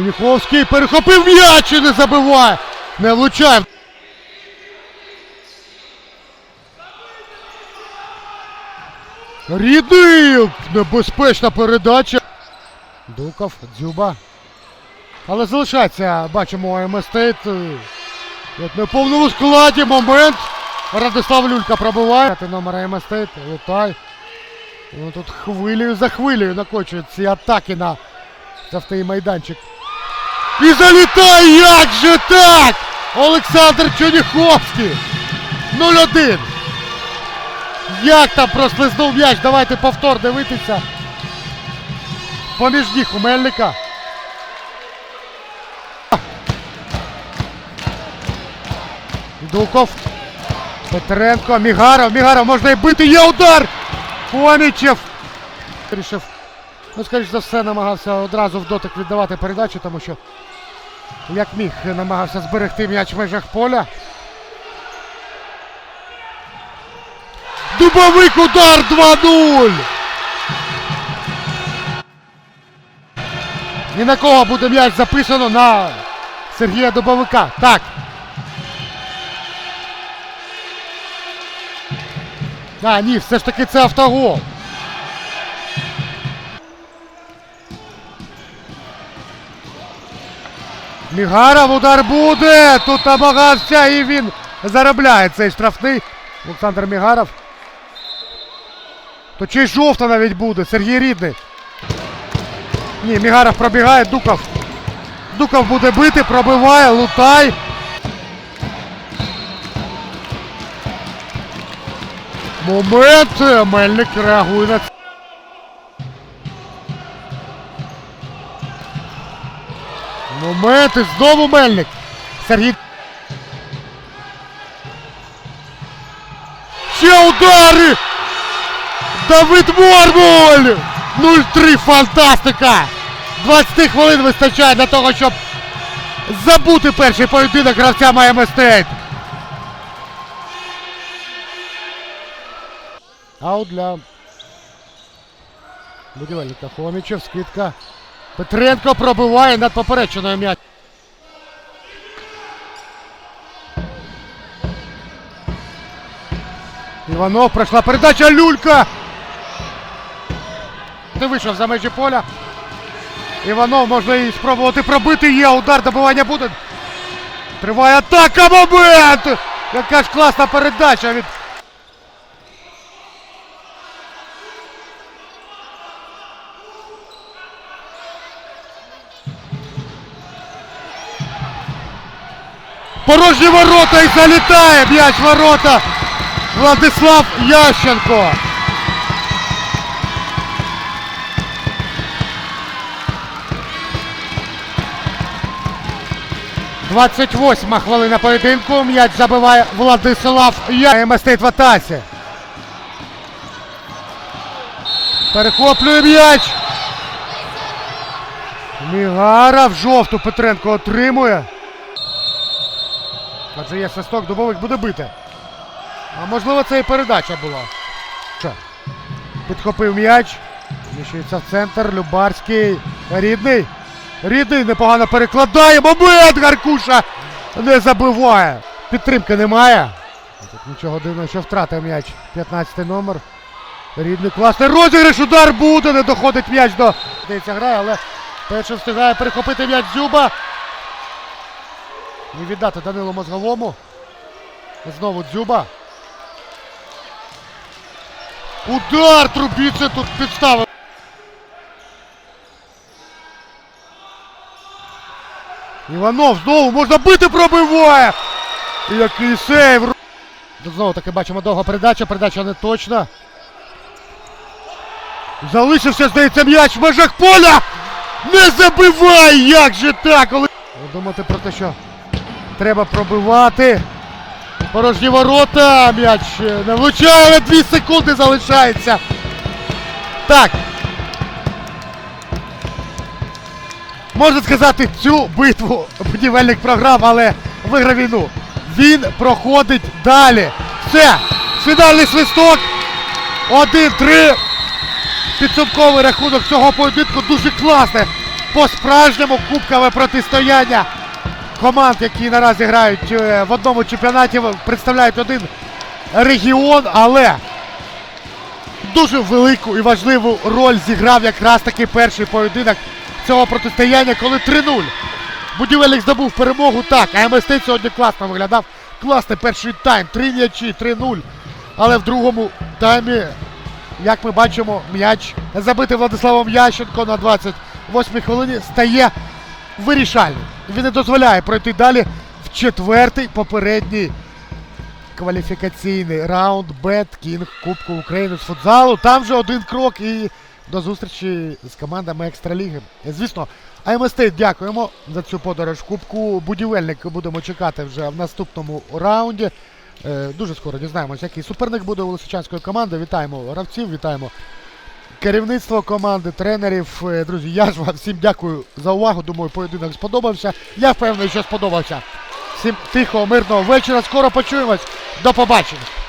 Черніховський перехопив м'яч і не забиває. Не влучає. Рідний! Небезпечна передача. Дуков, Дзюба. Але залишається, бачимо, АМ Стейт. е, От на повному складі момент. Радислав Люлька пробиває. Ти номер АМ Стейт. Лутай. Ну, тут хвилею за хвилею накочують ці атаки на жовтий майданчик. І залітає! Як же так? Олександр Чоніховський. 0-1. Як там прослизнув м'яч? Давайте повтор дивитися. Поміж ніг у Мельника. Дуков. Петренко, Мігаров, Мігаров, можна і бити, є удар! Хомічев! Рішив, ну, скоріш за все, намагався одразу в дотик віддавати передачу, тому що як міг намагався зберегти м'яч в межах поля. Дубовик удар 2-0! Ні на кого буде м'яч записано на Сергія Дубовика. Так. А, ні, все ж таки це автогол. Мігаров удар буде. Тут намагався і він заробляє цей штрафний. Олександр Мігаров. То чи жовта навіть буде. Сергій Рідний. Ні, Мігаров пробігає, Дуков. Дуков буде бити, пробиває, лутай. Момент. Мельник реагує на це. Знову Мельник. Сергій. Ще удари! Давид Мормуль! 0-3 фантастика! 20 хвилин вистачає для того, щоб забути перший поєдинок гравця Майами Стейт. Аут для будівельника Хомічев, скидка. Петренко пробиває над попереченою м'яч. Іванов пройшла передача Люлька. Не вийшов за межі поля. Іванов можна і спробувати пробити. Є удар, добивання буде. Триває атака. Момент! Яка ж класна передача від. Порожні ворота і залітає м'яч ворота. Владислав Ященко. Двадцять восьма хвилина поєдинку. М'яч забиває Владислав Ященко. Мастейт в атаці. Перехоплює м'яч. Мігара в жовту Петренко отримує. Адже є свисток, дубовик буде бити. А можливо це і передача була. Що? Підхопив м'яч. Зміщується в центр. Любарський. Рідний. Рідний непогано перекладає. Момент Гаркуша не забиває. Підтримки немає. Тут нічого дивного, що втратив м'яч. 15 номер. Рідний класний розіграш. Удар буде. Не доходить м'яч до. Здається, грає, але перший встигає перехопити м'яч Дзюба. І віддати Данилу Мозговому. Знову Дзюба. Удар Трубіце тут підставив. Іванов знову можна бити пробиває. Який сейв. Знову таки бачимо довга передача. Передача не точна. Залишився, здається, м'яч в межах поля. Не забивай! Як же так? Коли... Ви про те, що треба пробивати. Порожні ворота. М'яч е, не влучає, але 2 секунди залишається. Так. Можна сказати, цю битву будівельник програв, але виграв війну. Він проходить далі. Все. Фінальний свисток. 1-3. Підсумковий рахунок цього поєдинку дуже класне. по-справжньому кубкове протистояння команд, які наразі грають е, в одному чемпіонаті, представляють один регіон, але дуже велику і важливу роль зіграв якраз таки перший поєдинок цього протистояння, коли 3-0. Будівельник здобув перемогу. Так, а МСТ сьогодні класно виглядав. Класний перший тайм. Три м'ячі, 3-0. Але в другому таймі, як ми бачимо, м'яч забитий Владиславом Ященко на 28-й хвилині стає вирішальним. Він не дозволяє пройти далі в четвертий попередній кваліфікаційний раунд Бет Кінг Кубку України з футзалу. Там же один крок і до зустрічі з командами екстраліги. Звісно, АМСТ дякуємо за цю подорож Кубку. Будівельник будемо чекати вже в наступному раунді. Е, дуже скоро дізнаємося, який суперник буде у Лисичанської команди. Вітаємо гравців, вітаємо керівництво команди, тренерів. Е, Друзі, я ж вам всім дякую за увагу. Думаю, поєдинок сподобався. Я впевнений, що сподобався. Всім тихого, мирного вечора. Скоро почуємось. До побачення.